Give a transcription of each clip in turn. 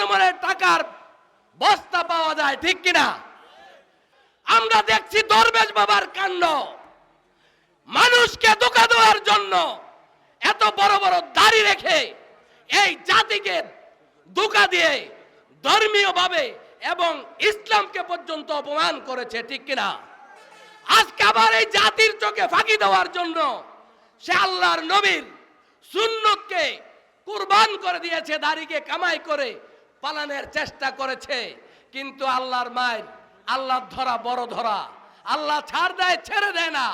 মুরমুরে টাকার বস্তা পাওয়া যায়, ঠিক কিনা? আমরা দেখছি দরবেশ বাবার কাণ্ড। মানুষকে ধোকা দেওয়ার জন্য এত বড় বড় দাড়ি রেখে এই জাতিকে ধোকা দিয়ে ধর্মীয় ভাবে এবং ইসলামকে পর্যন্ত অপমান করেছে, ঠিক কিনা? আজকে আবার এই জাতির চোখে ফাঁকি দেওয়ার জন্য সে আল্লাহর নবীর সুন্নতকে কুরবান করে দিয়েছে, দাড়িকে কামাই করে পালানের চেষ্টা করেছে। কিন্তু আল্লাহর মায়ের, আল্লাহর ধরা বড় ধরা। আল্লাহ ছাড় দেয়, ছেড়ে দেয় না।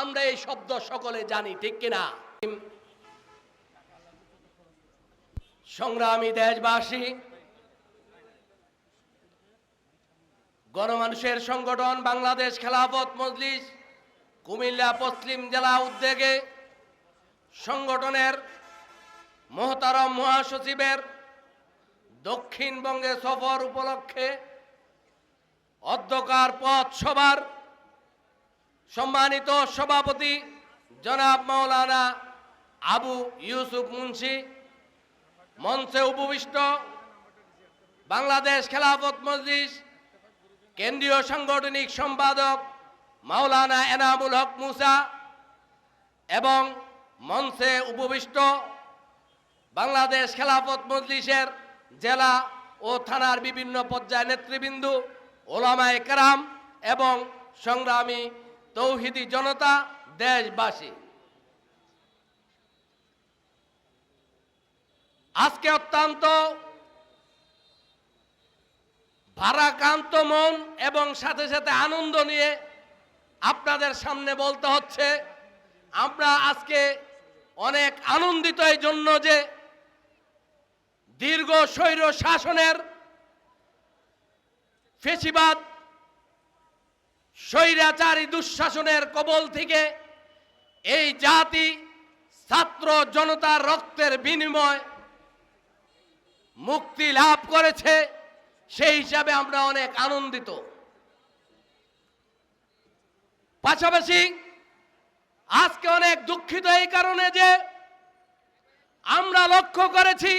আমরা এই শব্দ সকলে জানি, ঠিক কিনা সংগ্রামী দেশবাসী, গণমানুষের সংগঠন বাংলাদেশ খেলাফত মজলিস, কুমিল্লা পশ্চিম জেলা উদ্যোগে সংগঠনের মহতারম মহাসচিবের দক্ষিণবঙ্গে সফর উপলক্ষে অধ্যকার পথ সভার সম্মানিত সভাপতি জনাব মাওলানা আবু ইউসুফ মুন্সি, মঞ্চে উপবিষ্ট বাংলাদেশ খেলাফত মজলিস, কেন্দ্রীয় সাংগঠনিক সম্পাদক মাওলানা এনামুল হক মুসা এবং মঞ্চে উপবিষ্ট বাংলাদেশ খেলাফত মজলিসের জেলা ও থানার বিভিন্ন পর্যায়ে নেতৃবৃন্দ, ওলামায়ে কেরাম এবং সংগ্রামী তৌহিদি জনতা, দেশবাসী। আজকে অত্যন্ত ভারাক্রান্ত মন এবং সাথে সাথে আনন্দ নিয়ে আপনাদের সামনে বলতে হচ্ছে, আমরা আজকে অনেক আনন্দিত এই জন্য যে দীর্ঘ স্বৈর শাসনের ফেসিবাদ, স্বৈরাচারী দুঃশাসনের কবল থেকে এই জাতি ছাত্র জনতার রক্তের বিনিময় মুক্তি লাভ করেছে, সেই হিসাবে আমরা অনেক আনন্দিত। পাশাপাশি আজকে অনেক দুঃখিত এই কারণে যে আমরা লক্ষ্য করেছি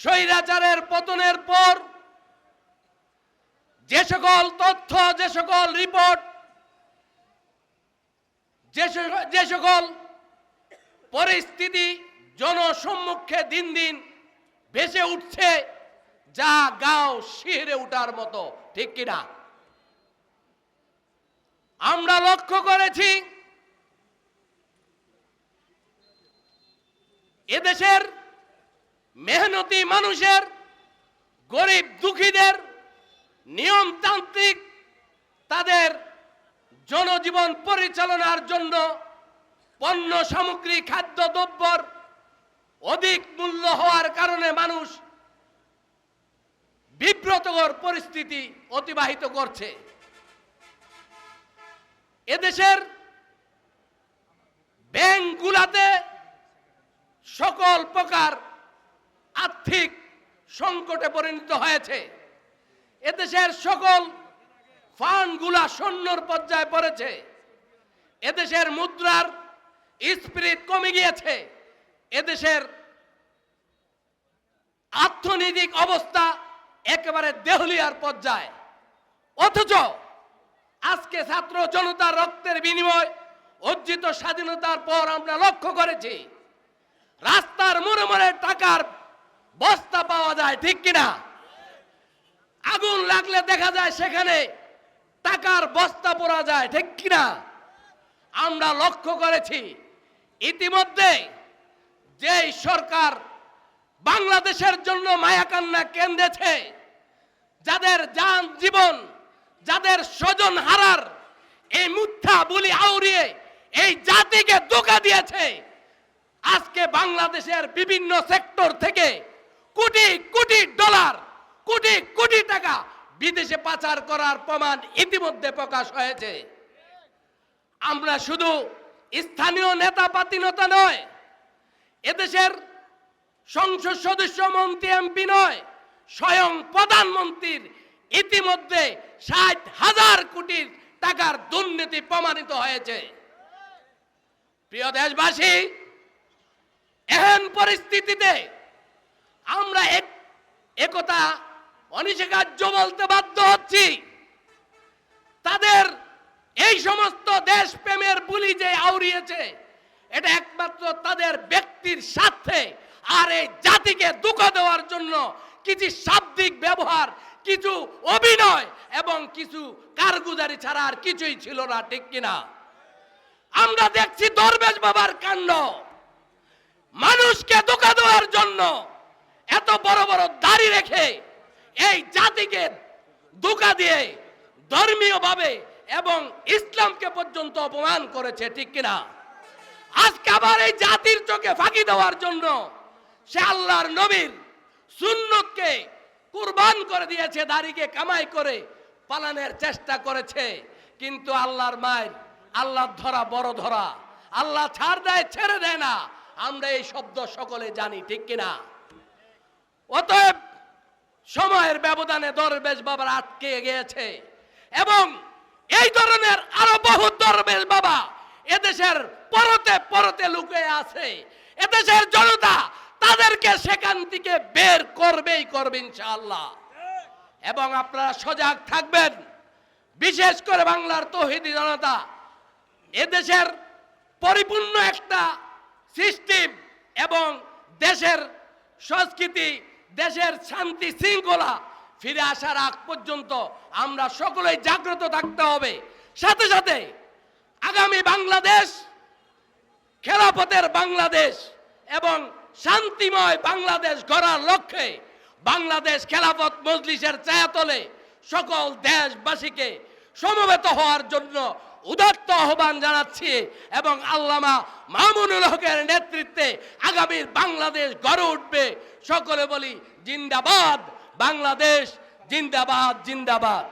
স্বৈরাচারের পতনের পর যে সকল তথ্য, যে সকল রিপোর্ট, যে সকল পরিস্থিতি জনসম্মুখে দিন দিন ভেসে উঠছে, যা গাও শিহরে উঠার মতো, ঠিক কিনা আমরা লক্ষ্য করেছি এদেশের মেহনতি মানুষের, গরিব দুঃখীদের, নিয়মতান্ত্রিক তাদের জনজীবন পরিচালনার জন্য পণ্য সামগ্রী, খাদ্য, দ্রব্যর অধিক মূল্য হওয়ার কারণে মানুষ বিব্রতকর পরিস্থিতি অতিবাহিত করছে। এদেশের ব্যাংকগুলাতে সকল প্রকার আর্থিক সংকটে পরিণত হয়েছে। এদেশের সকল ফান্ডগুলা শূন্যর পর্যায়ে পড়েছে। এদেশের মুদ্রার স্পিরিট কমে গিয়েছে। এদেশের অর্থনৈতিক অবস্থা একেবারে দেহলিয়ার পর্যায়ে। অথচ আজকে ছাত্র জনতার রক্তের বিনিময়, অর্জিত স্বাধীনতার পর আমরা লক্ষ্য করেছি, রাস্তার মোড়ে মোড়ে টাকার বস্তা পাওয়া যায়, ঠিক কিনা? আগুন লাগলে দেখা যায় সেখানে টাকার বস্তা পড়া যায়, ঠিক কিনা? আমরা লক্ষ্য করেছি, ইতিমধ্যে যেই সরকার বাংলাদেশের জন্য মায়াকান্না কেন্দ্রেছে, যাদের যান জীবন, যাদের স্বজন হারার, এই মিথ্যা বলি আউরিয়ে এই জাতিকে ধোকা দিয়েছে। আজকে বাংলাদেশের বিভিন্ন সেক্টর থেকে কোটি কোটি ডলার, কোটি কোটি টাকা বিদেশে পাচার করার প্রমাণ ইতিমধ্যে প্রকাশ হয়েছে। আমরা শুধু স্থানীয় নেতা পাতিনতা নয়, এদেশের সংসদ সদস্য মন্ত্রী, এমপি নয়, স্বয়ং প্রধানমন্ত্রীর ইতিমধ্যে ষাট হাজার কোটি টাকার দুর্নীতি প্রমাণিত হয়েছে। প্রিয় দেশবাসী, এহেন পরিস্থিতিতে আমরা একথা অনিষেকার্য বলতে বাধ্য হচ্ছি। তাদের এই সমস্ত দেশ প্রেমের বুলি যে আউরিয়েছে, এটা একমাত্র তাদের ব্যক্তির স্বার্থে আর এই জাতিকে দুঃখ দেওয়ার জন্য কিছু শাব্দিক ব্যবহার, কিছু অভিনয় এবং কিছু কারগুজারি ছাড়া আর কিছুই ছিল না, ঠিক কিনা? আমরা দেখছি দরবেশ বাবার কাণ্ড। মানুষকে ধোকা দেওয়ার জন্য এত বড় বড় দাড়ি রেখে এই জাতিকে ধোকা দিয়ে ধর্মীয় ভাবে এবং ইসলামকে পর্যন্ত অপমান করেছে, ঠিক কিনা? আজকে আবার এই জাতির চোখে ফাঁকি দেওয়ার জন্য সে আল্লাহর নবীর সুন্নতকে কুরবান করে দিয়েছে, দাড়িকে কামাই করে পালানের চেষ্টা করেছে। কিন্তু আল্লাহর মায়ের, আল্লাহর ধরা বড় ধরা, আল্লাহ ছাড় দেয়, ছেড়ে দেয় না। আমরা এই শব্দ সকলে জানি, ঠিক কিনা? অতএব সময়ের ব্যবধানে দরবেশ বাবার আটকে গিয়েছে। এবং এই ধরনের আরও বহু দরবেশ বাবা এদেশের পরতে পরতে লুকিয়ে আছে। এদেশের জনতা তাদেরকে সেখান থেকে বের করবেই করবে ইনশাআল্লাহ। এবং আপনারা সজাগ থাকবেন। বিশেষ করে বাংলার তহিদি জনতা, এদেশের পরিপূর্ণ একটা সিস্টেম এবং দেশের সংস্কৃতি দেশের শান্তি শৃঙ্খলা ফিরে আসার আগ পর্যন্ত আমরা সকলেই জাগ্রত থাকতে হবে। সাথে সাথে আগামী বাংলাদেশ খেলাফতের বাংলাদেশ এবং শান্তিময় বাংলাদেশ গড়ার লক্ষ্যে বাংলাদেশ খেলাফত মজলিসের ছায়াতলে সকল দেশবাসীকে সমবেত হওয়ার জন্য উদাত্ত আহ্বান জানাচ্ছি এবং আল্লামা মামুনুল হকের নেতৃত্বে আগামীর বাংলাদেশ গড়ে উঠবে। সকলে বলি, জিন্দাবাদ, বাংলাদেশ, জিন্দাবাদ জিন্দাবাদ।